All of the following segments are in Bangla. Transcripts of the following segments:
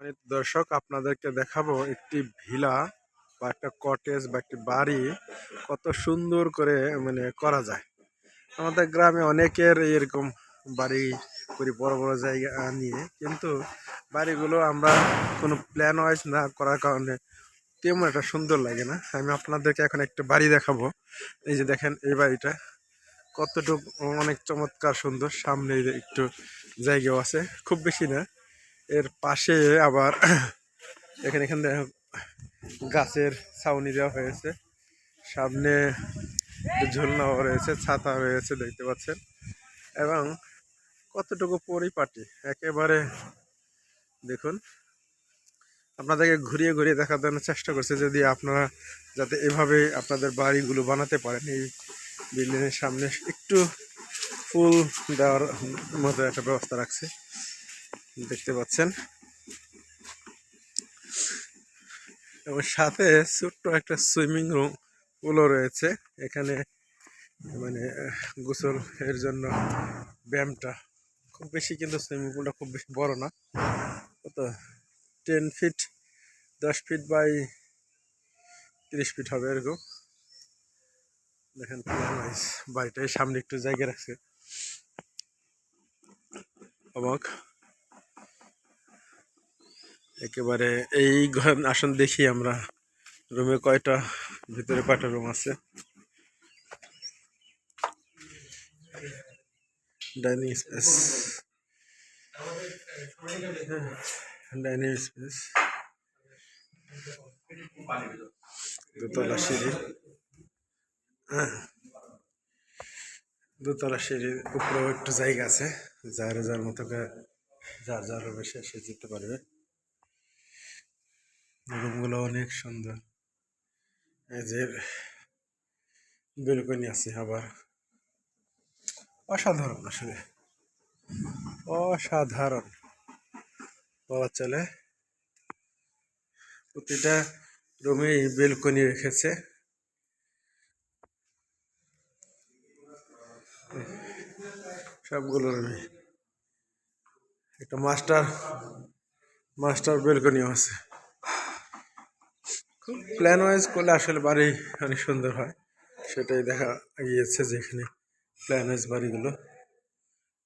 মানে দর্শক, আপনাদেরকে দেখাবো একটি ভিলা বা একটা কটেজ বা একটি বাড়ি কত সুন্দর করে মানে করা যায়। আমাদের গ্রামে অনেকের এরকম বাড়ি করি বড় বড় জায়গা নিয়ে, কিন্তু বাড়িগুলো আমরা কোনো প্ল্যান ওয়াইজ না করার কারণে তেমন একটা সুন্দর লাগে না। আমি আপনাদেরকে এখন একটা বাড়ি দেখাবো। এই যে দেখেন, এই বাড়িটা কতটুকু অনেক চমৎকার সুন্দর। সামনে একটু জায়গাও আছে। খুব বেশি না এর পাশে আবার এখানে এখানে গাছের ছাউনি দেওয়া হয়েছে। সামনে ঝুলনাও রয়েছে, ছাতা রয়েছে দেখতে পাচ্ছেন। এবং কতটুকু পরিপাটি, একেবারে দেখুন। আপনাদেরকে ঘুরিয়ে ঘুরিয়ে দেখার দেখানোর চেষ্টা করছে, যদি আপনারা যাতে এভাবে আপনাদের বাড়িগুলো বানাতে পারেন। এই বিল্ডিংয়ের সামনে একটু ফুল দেওয়ার মতো একটা ব্যবস্থা রাখছে। দেখতে পাচ্ছেন। এবং সাথে ছোট্ট একটা সুইমিং রুম পুলও রয়েছে। এখানে মানে গোসল এর জন্য ব্যায়ামটা খুব বেশি, কিন্তু সুইমিং পুলটা খুব বেশি বড় না। কত? টেন ফিট দশ ফিট বাই তিরিশ ফিট হবে এরকম। দেখেন বাড়িটার সামনে একটু জায়গা রাখছে। অবাক। একেবারে এই ঘর আসন দেখি আমরা। রুমে কয়টা? ভিতরে কয়টা রুম আছে? Dining space. Dining space. দোতলা সিঁড়ি। হ্যাঁ। দোতলা সিঁড়ির উপরেও একটু জায়গা আছে। যার যার মতো করে যার যার রুমে সে যেতে পারবে। রুমগুলো অনেক সুন্দর। যে বেলকনি আছে আবার। অসাধারণ আসলে। অসাধারণ। বলা চলে। প্রতিটা রুমেই বেলকনি রেখেছে। সবগুলো রুমে। একটা মাস্টার মাস্টার বেলকনিও আছে। খুব প্ল্যান ওয়াইজ করলে আসলে বাড়ি অনেক সুন্দর হয়। সেটাই দেখা গিয়েছে যেখানে প্ল্যান ওয়াইজ বাড়িগুলো।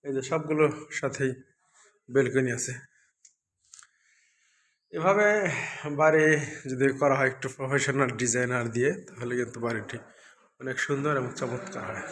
এই যে সবগুলোর সাথেই বেলকনি আছে। এভাবে বাড়ি যদি করা হয় একটু প্রফেশনাল ডিজাইনার দিয়ে, তাহলে কিন্তু বাড়িটি অনেক সুন্দর এবং চমৎকার হয়।